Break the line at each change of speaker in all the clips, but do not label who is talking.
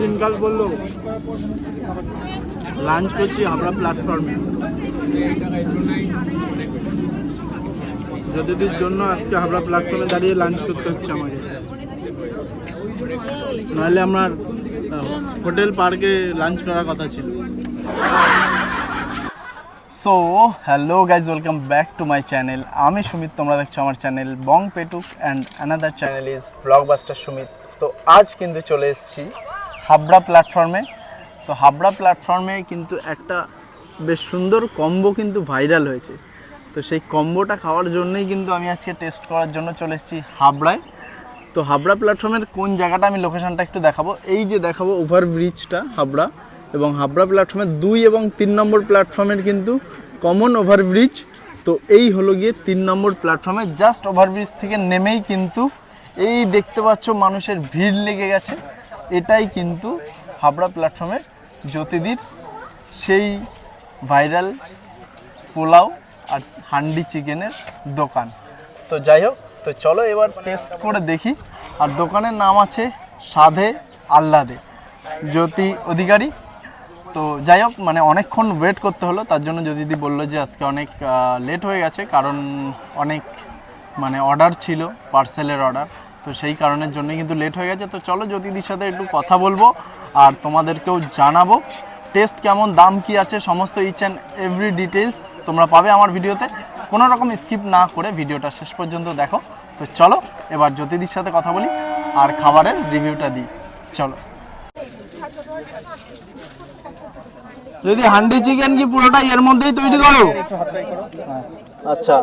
দিনকাল বলল লাঞ্চ করছি হাবড়া প্ল্যাটফর্মে যতদিন জন্য আজকে হাবড়া প্ল্যাটফর্মে দাঁড়িয়ে লাঞ্চ করতে হচ্ছে আমাকে। নাহলে আমার হোটেল পার্কে লাঞ্চ করার কথা ছিল। So hello guys welcome back to my channel আমি সুমিত, তোমরা দেখছ আমার channel Bong Petuk and another channel is Blogbuster Sumit তো আজ কিন্তু চলে এসেছি হাবড়া প্ল্যাটফর্মে তো হাবড়া প্ল্যাটফর্মে কিন্তু একটা বেশ সুন্দর কম্বো কিন্তু ভাইরাল হয়েছে। তো সেই কম্বোটা খাওয়ার জন্যই কিন্তু আমি আজকে টেস্ট করার জন্য চলে এসেছি হাবড়ায়। তো হাবড়া প্ল্যাটফর্মের কোন জায়গাটা আমি লোকেশনটা একটু দেখাবো। এই যে দেখাবো ওভারব্রিজটা হাবড়া। এবং হাবড়া প্ল্যাটফর্মের দুই এবং তিন নম্বর প্ল্যাটফর্মের কিন্তু কমন ওভারব্রিজ তো এই হলো গিয়ে তিন নম্বর প্ল্যাটফর্মে জাস্ট ওভারব্রিজ থেকে নেমেই কিন্তু এই দেখতে পাচ্ছ মানুষের ভিড় লেগে গেছে। এটাই কিন্তু হাবড়া প্ল্যাটফর্মের জ্যোতিদির সেই ভাইরাল পোলাও আর হান্ডি চিকেনের দোকান। তো যাই হোক, তো চলো এবার টেস্ট করে দেখি। আর দোকানের নাম আছে সাধে আহ্লাদে। জ্যোতি অধিকারী তো যাই হোক মানে অনেকক্ষণ ওয়েট করতে হলো, তার জন্য জ্যোতিদি বলল যে আজকে অনেক লেট হয়ে গেছে, কারণ অনেক মানে অর্ডার ছিল পার্সেলের অর্ডার তো সেই কারণের জন্য কিন্তু লেট হয়ে গেছে। তো চলো জ্যোতিদির সাথে একটু কথা বলব, আর তোমাদেরকেও জানাব টেস্ট কেমন, দাম কি আছে, সমস্ত ইচ অ্যান্ড এভরি ডিটেলস তোমরা পাবে আমার ভিডিওতে। কোনো রকম স্কিপ না করে ভিডিওটা শেষ পর্যন্ত দেখো। তো চলো, এবার জ্যোতিদির সাথে কথা বলি, আর খাবারের রিভিউটা দিই। চলো। যদি হান্ডি চিকেন কি পুরোটা এর মধ্যেই তৈরি করো? আচ্ছা।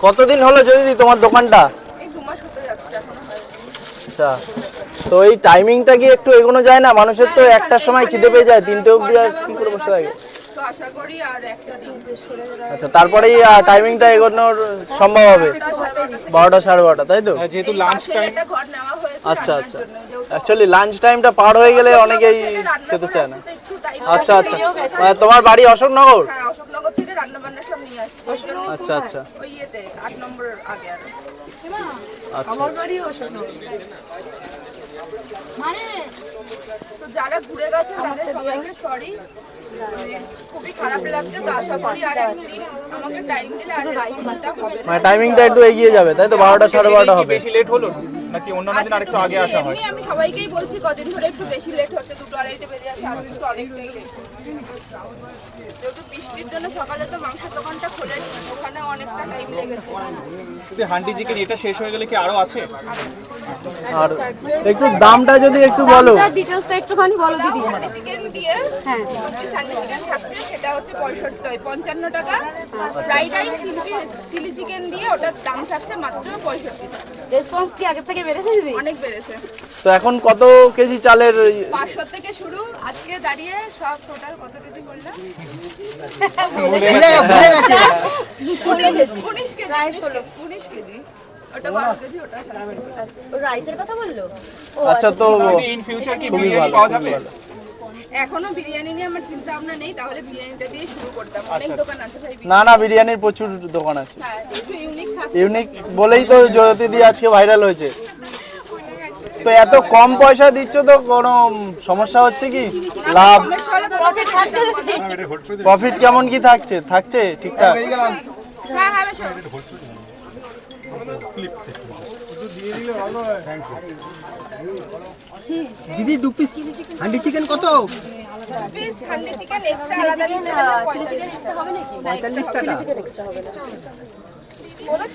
কতদিন হলো যদি তোমার দোকানটা?
এই দু মাস হতে যাচ্ছে এখন
আচ্ছা। তো এই টাইমিংটা কি একটু এগোনো যায় না? মানুষের তো একটার সময় খিদে পেয়ে যায় তিনটে অবধি আর কি করে বসে থাকে?
তো আশা করি আর একটা দিন বেশ করে
আচ্ছা তারপরেই টাইমিংটা এগোনোর সম্ভব হবে। বারোটা সাড়ে বারোটা। তাই তো?
যেহেতু লাঞ্চ টাইম
আচ্ছা আচ্ছা। অ্যাকচুয়ালি লাঞ্চ টাইমটা পার হয়ে গেলে অনেকেই খেতে চায় না। আচ্ছা আচ্ছা। মানে তোমার বাড়ি অশোকনগর?
হ্যাঁ
আচ্ছা আচ্ছা।
আট নম্বর আগে আর।
আচ্ছা।
অশোকনগর তো যারা ঘুরে গেছে তাদের সবাইকে সরি খুবই খারাপ লাগছে তো আশা করি আর একদিন আমাকে টাইম দিলে আর রাইসটা হবে।
মানে টাইমিংটা একটু এগিয়ে যাবে তাই তো? বারোটা সাড়ে বারোটা হবে।
বেশি লেট হলো নাকি অন্যান্য দিন আরেকটু
একটু
আগে
বেশি,
আসা হয়?
আমি সবাইকেই বলছি কদিন ধরে একটু বেশি লেট হচ্ছে দুটো আড়াইটে বেজে যাচ্ছে আজকে একটু অনেকটাই লেট যেহেতু বৃষ্টির জন্য সকালে তো মাংসের দোকানটা খোলে ওখানে অনেকটা টাইম লেগেছে।
যদি হান্ডি চিকেন এটা শেষ হয়ে গেলে কি আরও আছে?
আর একটু দামটা যদি একটু বলো।
ডিটেলসটা একটুখানি বলো দিদি।
হান্ডি চিকেন দিয়ে
হ্যাঁ।
হচ্ছে চিকেন থাকছে সেটা হচ্ছে পঁয়ষট্টি পঞ্চান্ন টাকা। ফ্রাইড রাইস চিলি চিকেন দিয়ে ওটার দাম থাকছে মাত্র পঁয়ষট্টি টাকা।
রেসপন্স কি আগের থেকে বেড়েছে দিদি?
অনেক বেড়েছে।
তো এখন কত কেজি চালের
পাঁচশো থেকে শুরু আজকে দাঁড়িয়ে সব টোটাল কত কেজি করলাম? উনিশ কেজি উনিশ কেজি ওটা বারো কেজি ওটা সাড়ে বারো কেজি।
রাইসের কথা বলল?
আচ্ছা তো
ইন ফিউচার কি
খুবই
বিরিয়ানি
ভালো
পাওয়া
এখনও বিরিয়ানি নিয়ে আমার চিন্তা ভাবনা নেই তাহলে বিরিয়ানিটা দিয়ে শুরু করতাম। অনেক দোকান আছে ভাই
না না বিরিয়ানির প্রচুর দোকান আছে।
হ্যাঁ ইউনিক
বলেই তো জ্যোতি দিয়ে আজকে ভাইরাল হয়েছে। তো এত কম পয়সা দিচ্ছ তো কোনো সমস্যা হচ্ছে কি? লাভ?
প্রফিট
কেমন কি থাকছে? থাকছে ঠিকঠাক?
দিদি দু পিস হান্ডি চিকেন কত?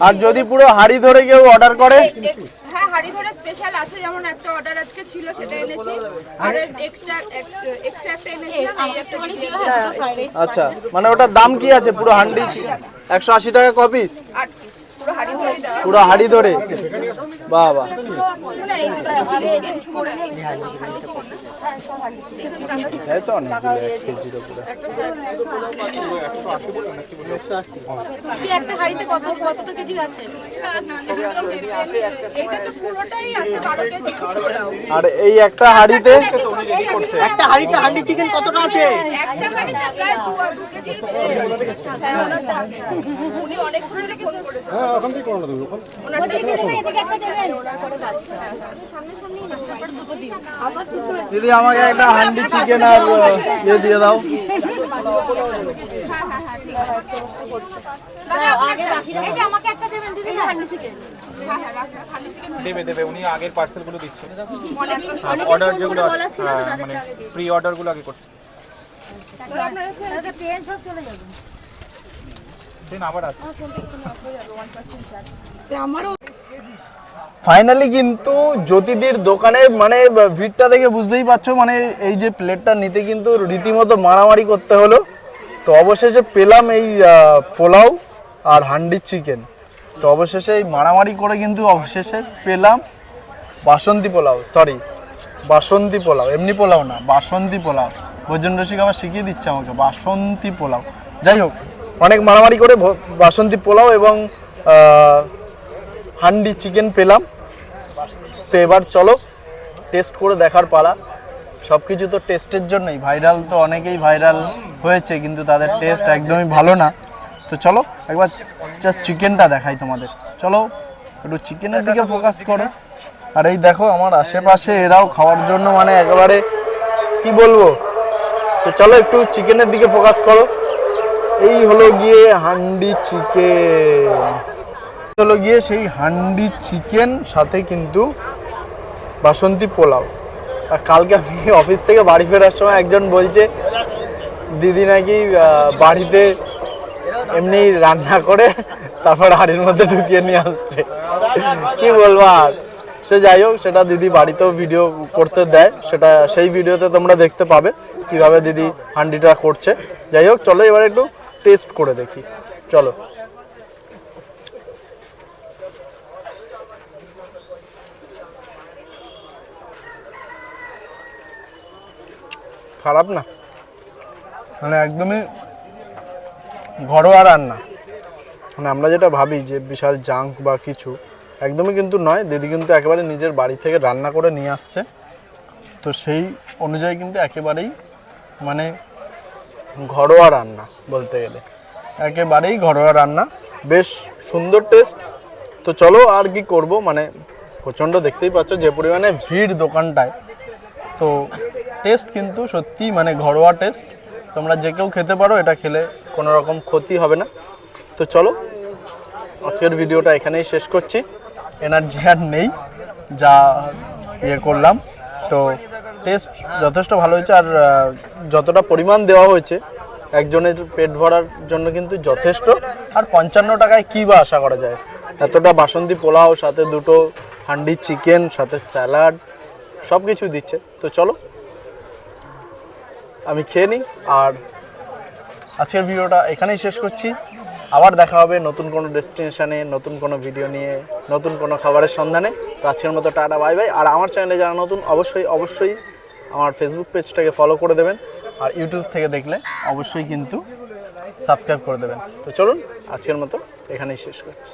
আর যদি পুরো হাড়ি ধরে কেউ অর্ডার করে?
হাড়ি স্পেশাল আছে যেমন একটা অর্ডার আজকে ছিল সেটা এনেছি। আর এক্সট্রা এক্সট্রা একটা এনেছি বিরিয়ানি
আচ্ছা মানে ওটার দাম কি আছে? পুরো হান্ডি একশো আশি টাকা কপিস
পুরো হাড়ি ধরে
বাহ
এই
তো অনেক কেজির উপরে।
একটা হাড়িতে কত কতটা কেজি আছে?
এটা তো পুরোটাই আছে বারো কেজি।
আর এই একটা হাঁড়িতে
একটা হাঁড়িতে হান্ডি চিকেন কতটা আছে?
একটা হাঁড়িতে প্রায় দু দু হ্যাঁ ওনারটা আছে। উনি অনেকক্ষণ থেকে ফোন করেছেন হ্যাঁ ওখান থেকে করোনা তুমি ওনারটা
এদিকে একটা দেবেন। ওনার করে যাচ্ছে। সামনে সামনেই নাস্তা করে দুটো দিন। আমার দুটো
দিদি আমাকে একটা হান্ডি চিকেন আর ইয়ে দিয়ে দাও।
হ্যাঁ হ্যাঁ
দেবে দেবে উনি আগের পার্সেলগুলো দিচ্ছে অর্ডার যেগুলো আছে
বলা ছিল তো
হ্যাঁ,
তাদের
মানে প্রি আগে করছে।
ট্রেন
আবার আছে
ফাইনালি কিন্তু জ্যোতিদির দোকানে মানে ভিড়টা দেখে বুঝতেই পারছ মানে এই যে প্লেটটা নিতে কিন্তু রীতিমতো মারামারি করতে হলো। তো অবশেষে পেলাম এই পোলাও আর হান্ডি চিকেন। তো অবশেষে এই মারামারি করে কিন্তু অবশেষে পেলাম বাসন্তী পোলাও সরি বাসন্তী পোলাও, এমনি পোলাও না, বাসন্তী পোলাও। ভোজন রসিক আবার শিখিয়ে দিচ্ছে আমাকে, বাসন্তী পোলাও। যাই হোক, অনেক মারামারি করে বাসন্তী পোলাও এবং হান্ডি চিকেন পেলাম। তো এবার চলো টেস্ট করে দেখার পালা। সব কিছু তো টেস্টের জন্যই। ভাইরাল তো অনেকেই ভাইরাল হয়েছে, কিন্তু তাদের টেস্ট একদমই ভালো না। তো চলো, একবার জাস্ট চিকেনটা দেখাই তোমাদের। চলো, একটু চিকেনের দিকে ফোকাস করো। আর এই দেখো, আমার আশেপাশে এরাও খাওয়ার জন্য মানে একেবারে, কি বলব? তো চলো, একটু চিকেনের দিকে ফোকাস করো। এই হলো গিয়ে হান্ডি চিকেন হলো গিয়ে সেই হান্ডি চিকেন সাথে কিন্তু বাসন্তী পোলাও। আর কালকে আমি অফিস থেকে বাড়ি ফেরার সময় একজন বলছে, দিদি নাকি বাড়িতে এমনি রান্না করে, তারপর হাড়ির মধ্যে ঢুকিয়ে নিয়ে আসছে। কি বলব আর? সে যাই হোক, সেটা দিদি বাড়িতেও ভিডিও করতে দেয়। সেটা, সেই ভিডিওতে তোমরা দেখতে পাবে কীভাবে দিদি হান্ডিটা করছে। যাই হোক, চলো এবার একটু টেস্ট করে দেখি। চলো। খারাপ না। মানে একদমই ঘরোয়া রান্না। মানে আমরা যেটা ভাবি যে বিশাল জাঙ্ক বা কিছু, একদমই কিন্তু নয়। দিদি কিন্তু একেবারে নিজের বাড়ি থেকে রান্না করে নিয়ে আসছে। তো সেই অনুযায়ী কিন্তু একেবারেই মানে ঘরোয়া রান্না বলতে গেলে। একেবারেই ঘরোয়া রান্না। বেশ সুন্দর টেস্ট তো চলো আর কি করব? মানে প্রচণ্ড দেখতেই পাচ্ছ যে পরিমাণে ভিড় দোকানটায়। তো টেস্ট কিন্তু সত্যি মানে ঘরোয়া টেস্ট তোমরা যে কেউ খেতে পারো, এটা খেলে কোনো রকম ক্ষতি হবে না। তো চলো, আজকের ভিডিওটা এখানেই শেষ করছি। এনার্জি আর নেই, যা ইয়ে করলাম। তো টেস্ট যথেষ্ট ভালো হয়েছে আর যতটা পরিমাণ দেওয়া হয়েছে, একজনের পেট ভরার জন্য কিন্তু যথেষ্ট। আর পঞ্চান্ন টাকায় কী বা আশা করা যায়? এতটা বাসন্তী পোলাও, সাথে দুটো হান্ডি চিকেন সাথে স্যালাড সব কিছু দিচ্ছে। তো চলো আমি খেয়ে নিই। আর আজকের ভিডিওটা এখানেই শেষ করছি। আবার দেখা হবে নতুন কোনো ডেস্টিনেশনে, নতুন কোনো ভিডিও নিয়ে, নতুন কোনো খাবারের সন্ধানে। তো আজকের মতো টাটা, বাই বাই। আর আমার চ্যানেলে যারা নতুন, অবশ্যই অবশ্যই আমার ফেসবুক পেজটাকে ফলো করে দেবেন। আর ইউটিউব থেকে দেখলে অবশ্যই কিন্তু সাবস্ক্রাইব করে দেবেন। তো চলুন, আজকের মতো এখানেই শেষ করছি।